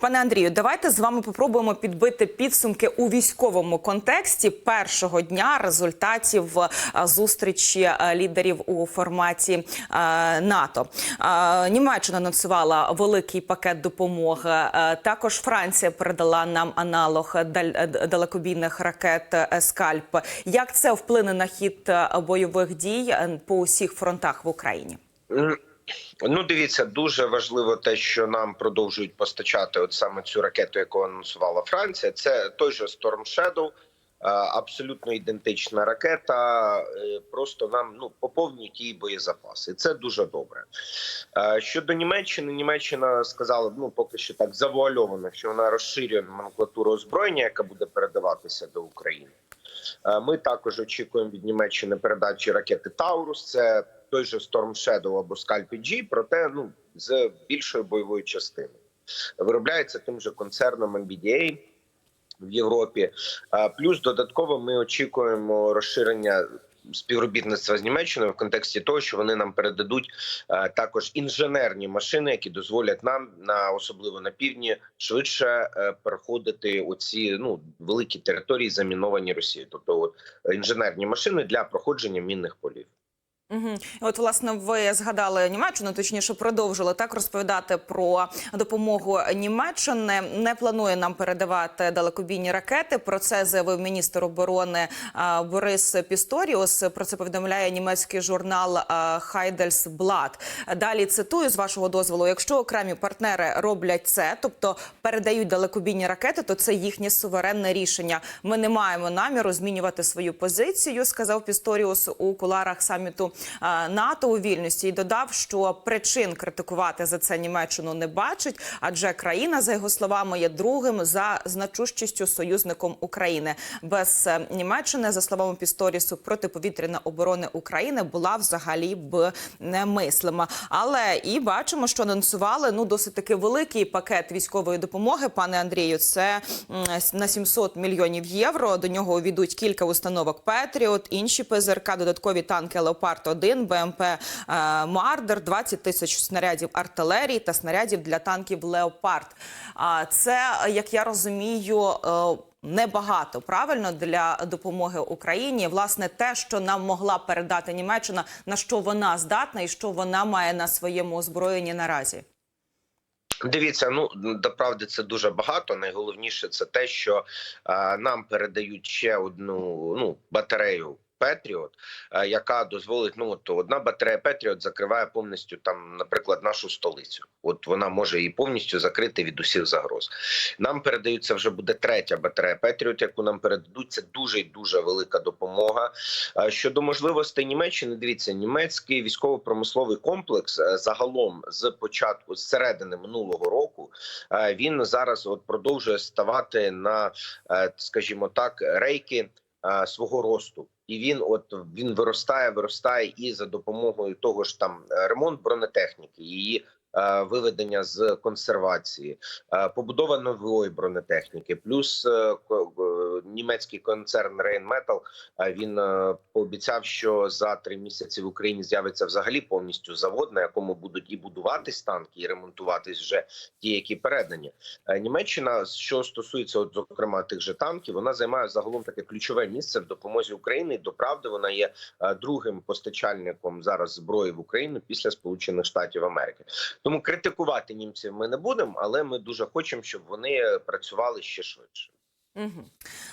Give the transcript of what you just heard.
Пане Андрію, давайте з вами попробуємо підбити підсумки у військовому контексті першого дня результатів е, зустрічі е, лідерів у форматі е, НАТО. Німеччина анонсувала великий пакет допомоги. Також Франція передала нам аналог далекобійних ракет Скальп. Як це вплине на хід бойових дій по усіх фронтах в Україні? Ну, дивіться, дуже важливо те, що нам продовжують постачати от саме цю ракету, яку анонсувала Франція. Це той же Storm Shadow, е, абсолютно ідентична ракета. е, Просто нам ну поповнюють її боєзапаси. Це дуже добре. Е, Щодо Німеччини, Німеччина сказала, ну поки що так завуальовано, що вона розширює номенклатуру озброєння, яка буде передаватися до України. Ми також очікуємо від Німеччини передачі ракети Таурус. Це той же Storm Shadow або Scalp G, проте ну з більшою бойовою частиною. Виробляється тим же концерном MBDA в Європі. Плюс додатково ми очікуємо розширення. Співробітництва з Німеччиною в контексті того, що вони нам передадуть також інженерні машини, які дозволять нам на особливо на півдні швидше е, переходити оці ну великі території, заміновані Росією, тобто от, інженерні машини для проходження мінних полів. Угу. От, власне, ви згадали Німеччину, точніше, продовжили так розповідати про допомогу Німеччини. Не планує нам передавати далекобійні ракети. Про це заявив міністр оборони Борис Пісторіус. Про це повідомляє німецький журнал Хайдельсблат. Далі цитую з вашого дозволу: якщо окремі партнери роблять це, тобто передають далекобійні ракети, то це їхнє суверенне рішення. Ми не маємо наміру змінювати свою позицію, сказав Пісторіус у куларах саміту НАТО у вільності і додав, що причин критикувати за це Німеччину не бачить, адже країна, за його словами, є другим за значущістю союзником України. Без е, Німеччини, за словами Пісторісу, протиповітряна оборона України була взагалі б немислима. Але і бачимо, що анонсували ну досить таки великий пакет військової допомоги. Пане Андрію, це на 700 мільйонів євро. До нього увійдуть кілька установок Петріот, інші ПЗРК, додаткові танки Леопард 1 БМП Мардер, 20 тисяч снарядів артилерії та снарядів для танків Леопард. Це, як я розумію. е, Небагато правильно для допомоги Україні. Власне, те, що нам могла передати Німеччина, на що вона здатна і що вона має на своєму озброєнні наразі. Дивіться, ну до правди це дуже багато. Найголовніше це те, що е, нам передають ще одну ну батарею. Петріот, е, яка дозволить ну от одна батарея Петріот закриває повністю там, наприклад, нашу столицю. От вона може її повністю закрити від усіх загроз. Нам передаються вже буде третя батарея Петріот, яку нам передадуть. Це дуже і дуже велика допомога. Е, Щодо можливостей Німеччини, дивіться, німецький військово-промисловий комплекс е, загалом з початку з середини минулого року він зараз от продовжує ставати на, скажімо так, рейки свого росту. І він, от він виростає, виростає і за допомогою того ж там е, ремонт бронетехніки, її е, виведення з консервації, е, побудова нової бронетехніки, плюс е, е, німецький концерн е, він е, пообіцяв, що за три місяці в Україні з'явиться взагалі повністю завод, на якому будуть і будуватись танки, і ремонтуватись вже ті, які передані. Е, Німеччина, що стосується, от зокрема тих же танків, вона займає загалом таке ключове місце в допомозі України. До правди, вона є е, другим постачальником зараз зброї в Україну після Сполучених Штатів Америки. Тому критикувати німців ми не будемо, але ми дуже хочемо, щоб вони працювали ще швидше. Угу.